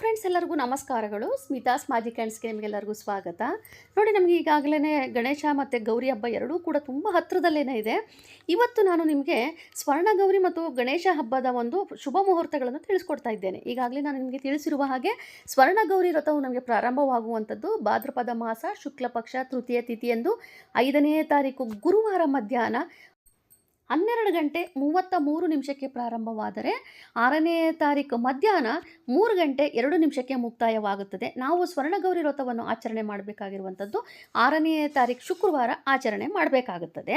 Friends ಎಲ್ಲರಿಗೂ ನಮಸ್ಕಾರಗಳು. Smitha's magic ಹ್ಯಾಂಡ್ಸ್ಗೆ ನಿಮಗೆಲ್ಲರಿಗೂ ಸ್ವಾಗತ. ನೋಡಿ, ನಮಗೆ ಈಗಾಗಲೇ ಗಣೇಶ ಮತ್ತು ಗೌರಿ ಹಬ್ಬ ಎರಡೂ ಕೂಡ ತುಂಬ ಹತ್ತಿರದಲ್ಲೇ ಇದೆ. ಇವತ್ತು ನಾನು ನಿಮಗೆ ಸ್ವರ್ಣ ಗೌರಿ ಮತ್ತು ಗಣೇಶ ಹಬ್ಬದ ಒಂದು ಶುಭ ಮುಹೂರ್ತಗಳನ್ನು ತಿಳಿಸ್ಕೊಡ್ತಾ ಇದ್ದೇನೆ. ಈಗಾಗಲೇ ನಾನು ನಿಮಗೆ ತಿಳಿಸಿರುವ ಹಾಗೆ ಸ್ವರ್ಣ ಗೌರಿ ವ್ರತವು ನಮಗೆ ಪ್ರಾರಂಭವಾಗುವಂಥದ್ದು. ಭಾದ್ರಪದ ಮಾಸ, ಶುಕ್ಲ ಪಕ್ಷ, ತೃತೀಯ ತಿಥಿಯಂದು ಐದನೇ ತಾರೀಕು ಗುರುವಾರ ಮಧ್ಯಾಹ್ನ ಹನ್ನೆರಡು ಗಂಟೆ ಮೂವತ್ತ ಮೂರು ನಿಮಿಷಕ್ಕೆ ಪ್ರಾರಂಭವಾದರೆ ಆರನೇ ತಾರೀಕು ಮಧ್ಯಾಹ್ನ ಮೂರು ಗಂಟೆ ಎರಡು ನಿಮಿಷಕ್ಕೆ ಮುಕ್ತಾಯವಾಗುತ್ತದೆ. ನಾವು ಸ್ವರ್ಣಗೌರಿ ವ್ರತವನ್ನು ಆಚರಣೆ ಮಾಡಬೇಕಾಗಿರುವಂಥದ್ದು ಆರನೇ ತಾರೀಕು ಶುಕ್ರವಾರ ಆಚರಣೆ ಮಾಡಬೇಕಾಗುತ್ತದೆ.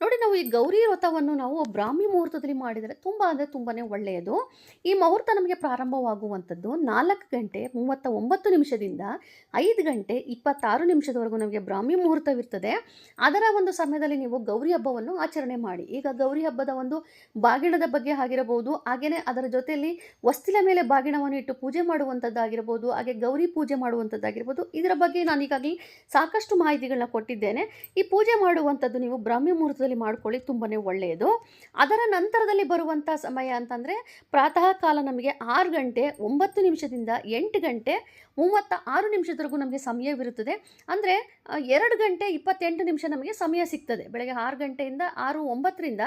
ನೋಡಿ ನಾವು ಈ ಗೌರಿ ವ್ರತವನ್ನು ನಾವು ಬ್ರಾಹ್ಮಿ ಮುಹೂರ್ತದಲ್ಲಿ ಮಾಡಿದರೆ ತುಂಬ ಅಂದರೆ ತುಂಬಾ ಒಳ್ಳೆಯದು. ಈ ಮುಹೂರ್ತ ನಮಗೆ ಪ್ರಾರಂಭವಾಗುವಂಥದ್ದು ನಾಲ್ಕು ಗಂಟೆ ಮೂವತ್ತ ಒಂಬತ್ತು ನಿಮಿಷದಿಂದ ಐದು ಗಂಟೆ ಇಪ್ಪತ್ತಾರು ನಿಮಿಷದವರೆಗೂ ನಮಗೆ ಬ್ರಾಹ್ಮಿ ಮುಹೂರ್ತವಿರ್ತದೆ. ಅದರ ಒಂದು ಸಮಯದಲ್ಲಿ ನೀವು ಗೌರಿ ಹಬ್ಬವನ್ನು ಆಚರಣೆ ಮಾಡಿ. ಈಗ ಗೌರಿ ಹಬ್ಬದ ಒಂದು ಬಾಗಿಣದ ಬಗ್ಗೆ ಆಗಿರಬಹುದು ಹಾಗೆಯೇ ಅದರ ಜೊತೆಯಲ್ಲಿ ವಸ್ತಿಲ ಮೇಲೆ ಬಾಗಿಣವನ್ನು ಇಟ್ಟು ಪೂಜೆ ಮಾಡುವಂಥದ್ದಾಗಿರ್ಬೋದು ಹಾಗೆ ಗೌರಿ ಪೂಜೆ ಮಾಡುವಂಥದ್ದಾಗಿರ್ಬೋದು ಇದರ ಬಗ್ಗೆ ನಾನು ಈಗಾಗಲೇ ಸಾಕಷ್ಟು ಮಾಹಿತಿಗಳನ್ನ ಕೊಟ್ಟಿದ್ದೇನೆ. ಈ ಪೂಜೆ ಮಾಡುವಂಥದ್ದು ನೀವು ಬ್ರಾಹ್ಮಿ ಮುಹೂರ್ತದಲ್ಲಿ ಮಾಡ್ಕೊಳ್ಳಿ ತುಂಬಾ ಒಳ್ಳೆಯದು. ಅದರ ನಂತರದಲ್ಲಿ ಬರುವಂಥ ಸಮಯ ಅಂತಂದರೆ ಪ್ರಾತಃ ಕಾಲ ನಮಗೆ ಆರು ಗಂಟೆ ಒಂಬತ್ತು ನಿಮಿಷದಿಂದ ಎಂಟು ಗಂಟೆ ಮೂವತ್ತ ಆರು ನಿಮಿಷದವರೆಗೂ ನಮಗೆ ಸಮಯವಿರುತ್ತದೆ. ಅಂದರೆ ಎರಡು ಗಂಟೆ ಇಪ್ಪತ್ತೆಂಟು ನಿಮಿಷ ನಮಗೆ ಸಮಯ ಸಿಗ್ತದೆ. ಬೆಳಗ್ಗೆ ಆರು ಗಂಟೆಯಿಂದ ಆರು ಒಂಬತ್ತರಿಂದ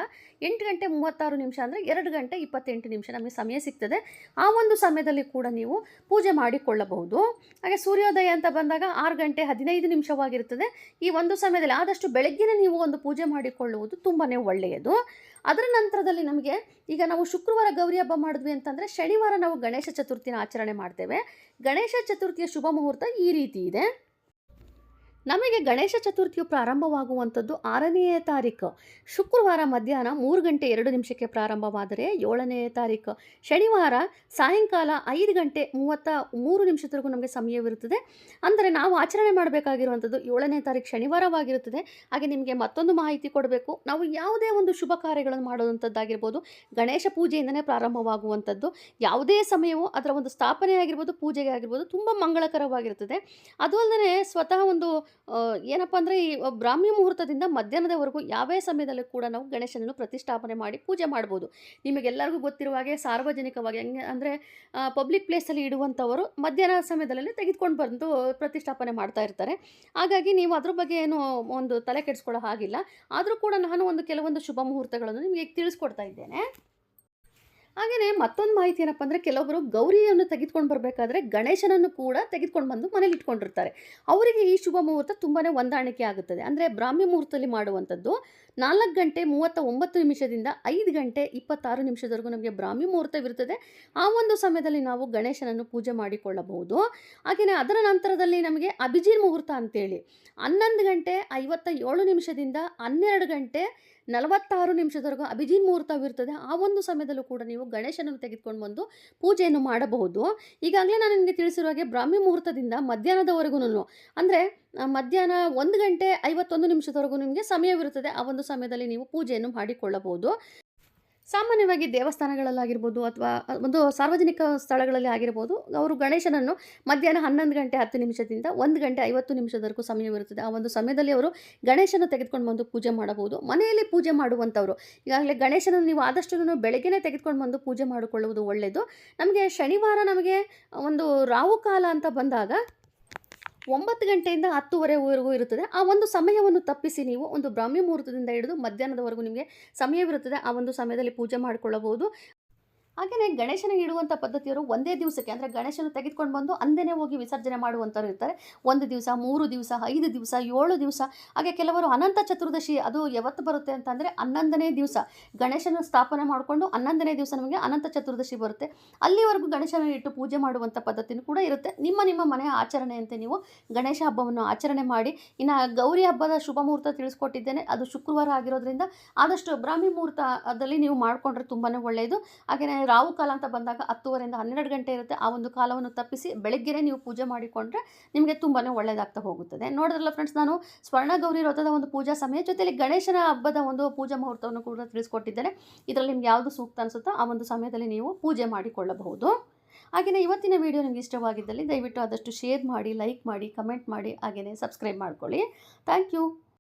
ಎಂಟು ಗಂಟೆ ಮೂವತ್ತಾರು ನಿಮಿಷ ಅಂದರೆ ಎರಡು ಗಂಟೆ ಇಪ್ಪತ್ತೆಂಟು ನಿಮಿಷ ನಮಗೆ ಸಮಯ ಸಿಗ್ತದೆ. ಆ ಒಂದು ಸಮಯದಲ್ಲಿ ಕೂಡ ನೀವು ಪೂಜೆ ಮಾಡಿಕೊಳ್ಳಬಹುದು. ಹಾಗೆ ಸೂರ್ಯೋದಯ ಅಂತ ಬಂದಾಗ ಆರು ಗಂಟೆ ಹದಿನೈದು ನಿಮಿಷವಾಗಿರ್ತದೆ ಈ ಒಂದು ಸಮಯದಲ್ಲಿ ಆದಷ್ಟು ಬೆಳಗ್ಗೆನೇ ನೀವು ಒಂದು ಪೂಜೆ ಮಾಡಿಕೊಳ್ಳುವುದು ತುಂಬಾ ಒಳ್ಳೆಯದು. ಅದರ ನಂತರದಲ್ಲಿ ನಮಗೆ ಈಗ ನಾವು ಶುಕ್ರವಾರ ಗೌರಿ ಹಬ್ಬ ಮಾಡಿದ್ವಿ ಅಂತಂದರೆ ಶನಿವಾರ ನಾವು ಗಣೇಶ ಚತುರ್ಥಿನ ಆಚರಣೆ ಮಾಡ್ತೇವೆ. ಗಣೇಶ ಚತುರ್ಥಿಯ ಶುಭ ಮುಹೂರ್ತ ಈ ರೀತಿ ಇದೆ. ನಮಗೆ ಗಣೇಶ ಚತುರ್ಥಿಯು ಪ್ರಾರಂಭವಾಗುವಂಥದ್ದು ಆರನೆಯ ತಾರೀಕು. ಶುಕ್ರವಾರ ಮಧ್ಯಾಹ್ನ ಮೂರು ಗಂಟೆ ಎರಡು ನಿಮಿಷಕ್ಕೆ ಪ್ರಾರಂಭವಾದರೆ ಏಳನೆಯ ತಾರೀಕು. ಶನಿವಾರ ಸಾಯಂಕಾಲ ಐದು ಗಂಟೆ ಮೂವತ್ತ ಮೂರು ನಿಮಿಷದವರೆಗೂ ನಮಗೆ ಸಮಯವಿರುತ್ತದೆ. ಅಂದರೆ ನಾವು ಆಚರಣೆ ಮಾಡಬೇಕಾಗಿರುವಂಥದ್ದು ಏಳನೇ ತಾರೀಕು ಶನಿವಾರವಾಗಿರುತ್ತದೆ. ಹಾಗೆ ನಿಮಗೆ ಮತ್ತೊಂದು ಮಾಹಿತಿ ಕೊಡಬೇಕು. ನಾವು ಯಾವುದೇ ಒಂದು ಶುಭ ಕಾರ್ಯಗಳನ್ನು ಮಾಡುವಂಥದ್ದಾಗಿರ್ಬೋದು. ಗಣೇಶ ಪೂಜೆಯಿಂದನೇ ಪ್ರಾರಂಭವಾಗುವಂಥದ್ದು. ಯಾವುದೇ ಸಮಯವು ಅದರ ಒಂದು ಸ್ಥಾಪನೆ ಆಗಿರ್ಬೋದು ಪೂಜೆಗೆ ಆಗಿರ್ಬೋದು ತುಂಬ ಮಂಗಳಕರವಾಗಿರುತ್ತದೆ. ಅದು ಅಲ್ಲದೆ ಸ್ವತಃ ಒಂದು ಏನಪ್ಪ ಅಂದರೆ ಈ ಬ್ರಾಹ್ಮಿ ಮುಹೂರ್ತದಿಂದ ಮಧ್ಯಾಹ್ನದವರೆಗೂ ಯಾವೇ ಸಮಯದಲ್ಲೂ ಕೂಡ ನಾವು ಗಣೇಶನನ್ನು ಪ್ರತಿಷ್ಠಾಪನೆ ಮಾಡಿ ಪೂಜೆ ಮಾಡ್ಬೋದು. ನಿಮಗೆಲ್ಲರಿಗೂ ಗೊತ್ತಿರುವ ಹಾಗೆ ಸಾರ್ವಜನಿಕವಾಗಿ ಹೆಂಗೆ ಅಂದರೆ ಪಬ್ಲಿಕ್ ಪ್ಲೇಸಲ್ಲಿ ಇಡುವಂಥವರು ಮಧ್ಯಾಹ್ನ ಸಮಯದಲ್ಲಿ ತೆಗೆದುಕೊಂಡು ಬಂದು ಪ್ರತಿಷ್ಠಾಪನೆ ಮಾಡ್ತಾ ಇರ್ತಾರೆ. ಹಾಗಾಗಿ ನೀವು ಅದ್ರ ಬಗ್ಗೆ ಏನು ಒಂದು ತಲೆ ಕೆಡಿಸ್ಕೊಳ್ಳೋ ಹಾಗಿಲ್ಲ. ಆದರೂ ಕೂಡ ನಾನು ಒಂದು ಕೆಲವೊಂದು ಶುಭ ಮುಹೂರ್ತಗಳನ್ನು ನಿಮಗೆ ತಿಳಿಸ್ಕೊಡ್ತಾ ಇದ್ದೇನೆ. ಹಾಗೆಯೇ ಮತ್ತೊಂದು ಮಾಹಿತಿ ಏನಪ್ಪ ಅಂದರೆ ಕೆಲವೊಬ್ಬರು ಗೌರಿಯನ್ನು ತೆಗೆದುಕೊಂಡು ಬರಬೇಕಾದ್ರೆ ಗಣೇಶನನ್ನು ಕೂಡ ತೆಗೆದುಕೊಂಡು ಬಂದು ಮನೇಲಿ ಇಟ್ಕೊಂಡಿರ್ತಾರೆ. ಅವರಿಗೆ ಈ ಶುಭ ಮುಹೂರ್ತ ತುಂಬಾ ಹೊಂದಾಣಿಕೆ ಆಗುತ್ತದೆ. ಅಂದರೆ ಬ್ರಾಹ್ಮ್ಯ ಮುಹೂರ್ತದಲ್ಲಿ ಮಾಡುವಂಥದ್ದು ನಾಲ್ಕು ಗಂಟೆ ಮೂವತ್ತ ಒಂಬತ್ತು ನಿಮಿಷದಿಂದ ಐದು ಗಂಟೆ ಇಪ್ಪತ್ತಾರು ನಿಮಿಷದವರೆಗೂ ನಮಗೆ ಬ್ರಾಹ್ಮಿ ಮುಹೂರ್ತವಿರುತ್ತದೆ. ಆ ಒಂದು ಸಮಯದಲ್ಲಿ ನಾವು ಗಣೇಶನನ್ನು ಪೂಜೆ ಮಾಡಿಕೊಳ್ಳಬಹುದು. ಹಾಗೆಯೇ ಅದರ ನಂತರದಲ್ಲಿ ನಮಗೆ ಅಭಿಜಿನ್ ಮುಹೂರ್ತ ಅಂತೇಳಿ. ಹನ್ನೊಂದು ಗಂಟೆ ಐವತ್ತ ಏಳು ನಿಮಿಷದಿಂದ ಹನ್ನೆರಡು ಗಂಟೆ ನಲವತ್ತಾರು ನಿಮಿಷದವರೆಗೂ ಅಭಿಜಿನ್ ಮುಹೂರ್ತವಿರುತ್ತದೆ ಆ ಒಂದು ಸಮಯದಲ್ಲೂ ಕೂಡ ನೀವು ಗಣೇಶನನ್ನು ತೆಗೆದುಕೊಂಡು ಬಂದು ಪೂಜೆಯನ್ನು ಮಾಡಬಹುದು. ಈಗಾಗಲೇ ನಾನು ನಿಮಗೆ ತಿಳಿಸಿರುವ ಹಾಗೆ ಬ್ರಾಹ್ಮಿ ಮುಹೂರ್ತದಿಂದ ಮಧ್ಯಾಹ್ನದವರೆಗೂ ಅಂದರೆ ಮಧ್ಯಾಹ್ನ ಒಂದು ಗಂಟೆ ಐವತ್ತೊಂದು ನಿಮಿಷದವರೆಗೂ ನಿಮಗೆ ಸಮಯವಿರುತ್ತದೆ. ಆ ಒಂದು ಸಮಯದಲ್ಲಿ ನೀವು ಪೂಜೆಯನ್ನು ಮಾಡಿಕೊಳ್ಳಬಹುದು. ಸಾಮಾನ್ಯವಾಗಿ ದೇವಸ್ಥಾನಗಳಲ್ಲಾಗಿರ್ಬೋದು ಅಥವಾ ಒಂದು ಸಾರ್ವಜನಿಕ ಸ್ಥಳಗಳಲ್ಲಿ ಆಗಿರ್ಬೋದು, ಅವರು ಗಣೇಶನನ್ನು ಮಧ್ಯಾಹ್ನ ಹನ್ನೊಂದು ಗಂಟೆ ಹತ್ತು ನಿಮಿಷದಿಂದ ಒಂದು ಗಂಟೆ ಐವತ್ತು ನಿಮಿಷದವರೆಗೂ ಸಮಯವಿರುತ್ತದೆ ಆ ಒಂದು ಸಮಯದಲ್ಲಿ ಅವರು ಗಣೇಶನ ತೆಗೆದುಕೊಂಡು ಬಂದು ಪೂಜೆ ಮಾಡಬಹುದು. ಮನೆಯಲ್ಲಿ ಪೂಜೆ ಮಾಡುವಂಥವ್ರು, ಈಗಾಗಲೇ ಗಣೇಶನನ್ನು ನೀವು ಆದಷ್ಟು ಬೆಳಗ್ಗೆನೇ ತೆಗೆದುಕೊಂಡು ಬಂದು ಪೂಜೆ ಮಾಡಿಕೊಳ್ಳುವುದು ಒಳ್ಳೆಯದು. ನಮಗೆ ಶನಿವಾರ ನಮಗೆ ಒಂದು ರಾವು ಕಾಲ ಅಂತ ಬಂದಾಗ ಒಂಬತ್ತು ಗಂಟೆಯಿಂದ ಹತ್ತುವರೆವರೆಗೂ ಇರುತ್ತದೆ. ಆ ಒಂದು ಸಮಯವನ್ನು ತಪ್ಪಿಸಿ ನೀವು ಒಂದು ಬ್ರಾಹ್ಮಿ ಮುಹೂರ್ತದಿಂದ ಹಿಡಿದು ಮಧ್ಯಾಹ್ನದವರೆಗೂ ನಿಮಗೆ ಸಮಯವಿರುತ್ತದೆ. ಆ ಒಂದು ಸಮಯದಲ್ಲಿ ಪೂಜೆ ಮಾಡಿಕೊಳ್ಳಬಹುದು. ಹಾಗೆಯೇ ಗಣೇಶನ ಇಡುವಂಥ ಪದ್ಧತಿಯವರು ಒಂದೇ ದಿವಸಕ್ಕೆ ಅಂದರೆ ಗಣೇಶನ ತೆಗೆದುಕೊಂಡು ಬಂದು ಅಂದೇನೆ ಹೋಗಿ ವಿಸರ್ಜನೆ ಮಾಡುವಂಥವ್ರು ಇರ್ತಾರೆ. ಒಂದು ದಿವಸ, ಮೂರು ದಿವಸ, ಐದು ದಿವಸ, ಏಳು ದಿವಸ, ಹಾಗೆ ಕೆಲವರು ಅನಂತ ಚತುರ್ದಶಿ ಅದು ಯಾವತ್ತು ಬರುತ್ತೆ ಅಂತಂದರೆ ಹನ್ನೊಂದನೇ ದಿವಸ. ಗಣೇಶನ ಸ್ಥಾಪನೆ ಮಾಡಿಕೊಂಡು ಹನ್ನೊಂದನೇ ದಿವಸ ನಮಗೆ ಅನಂತ ಚತುರ್ದಶಿ ಬರುತ್ತೆ. ಅಲ್ಲಿವರೆಗೂ ಗಣೇಶನ ಇಟ್ಟು ಪೂಜೆ ಮಾಡುವಂಥ ಪದ್ಧತಿನೂ ಕೂಡ ಇರುತ್ತೆ. ನಿಮ್ಮ ನಿಮ್ಮ ಮನೆಯ ಆಚರಣೆಯಂತೆ ನೀವು ಗಣೇಶ ಹಬ್ಬವನ್ನು ಆಚರಣೆ ಮಾಡಿ. ಇನ್ನು ಗೌರಿ ಹಬ್ಬದ ಶುಭ ಮುಹೂರ್ತ ತಿಳಿಸ್ಕೊಟ್ಟಿದ್ದೇನೆ. ಅದು ಶುಕ್ರವಾರ ಆಗಿರೋದ್ರಿಂದ ಆದಷ್ಟು ಬ್ರಾಹ್ಮಿ ಮುಹೂರ್ತದಲ್ಲಿ ನೀವು ಮಾಡಿಕೊಂಡ್ರೆ ತುಂಬಾ ಒಳ್ಳೆಯದು ಹಾಗೆಯೇ ರಾವು ಕಾಲ ಅಂತ ಬಂದಾಗ ಹತ್ತುವರೆಯಿಂದ ಹನ್ನೆರಡು ಗಂಟೆ ಇರುತ್ತೆ. ಆ ಒಂದು ಕಾಲವನ್ನು ತಪ್ಪಿಸಿ ಬೆಳಗ್ಗೆನೇ ನೀವು ಪೂಜೆ ಮಾಡಿಕೊಂಡ್ರೆ ನಿಮಗೆ ತುಂಬಾ ಒಳ್ಳೆಯದಾಗ್ತಾ ಹೋಗುತ್ತದೆ ನೋಡಿದ್ರಲ್ಲ ಫ್ರೆಂಡ್ಸ್ ನಾನು ಸ್ವರ್ಣ ಗೌರಿ ವ್ರತದ ಒಂದು ಪೂಜಾ ಸಮಯ ಜೊತೆಯಲ್ಲಿ ಗಣೇಶನ ಹಬ್ಬದ ಒಂದು ಪೂಜಾ ಮುಹೂರ್ತವನ್ನು ಕೂಡ ತಿಳಿಸ್ಕೊಟ್ಟಿದ್ದೇನೆ. ಇದರಲ್ಲಿ ನಿಮ್ಗೆ ಯಾವುದು ಸೂಕ್ತ ಅನಿಸುತ್ತೋ ಆ ಒಂದು ಸಮಯದಲ್ಲಿ ನೀವು ಪೂಜೆ ಮಾಡಿಕೊಳ್ಳಬಹುದು. ಹಾಗೆಯೇ ಇವತ್ತಿನ ವಿಡಿಯೋ ನಿಮಗೆ ಇಷ್ಟವಾಗಿದ್ದಲ್ಲಿ ದಯವಿಟ್ಟು ಆದಷ್ಟು ಶೇರ್ ಮಾಡಿ ಲೈಕ್ ಮಾಡಿ ಕಮೆಂಟ್ ಮಾಡಿ ಹಾಗೆಯೇ ಸಬ್ಸ್ಕ್ರೈಬ್ ಮಾಡ್ಕೊಳ್ಳಿ. Thank you